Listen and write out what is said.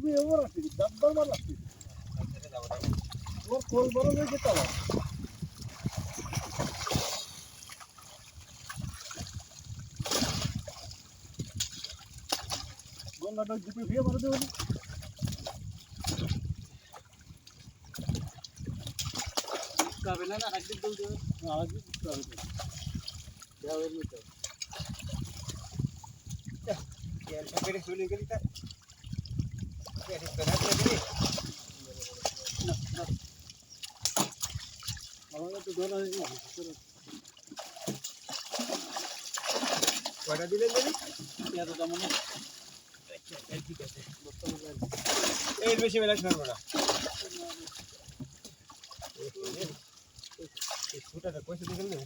তুমি এবার আসি দাব্বার মার আসি তোমার কোল বড় হয়ে যেতে হবে গঙ্গাটা দুটো ভিয়ে মারা দেবো যাবে না না একদিন বলতে হবে আগে দিতে হবে তো। যাবে আমাকে তো ধরা হয়নি কয়টা দিলেন জানি? এত তেমন ঠিক আছে এর বেশি বেলা শোনার কটা ছোটাটা কয়েছে দেখেন না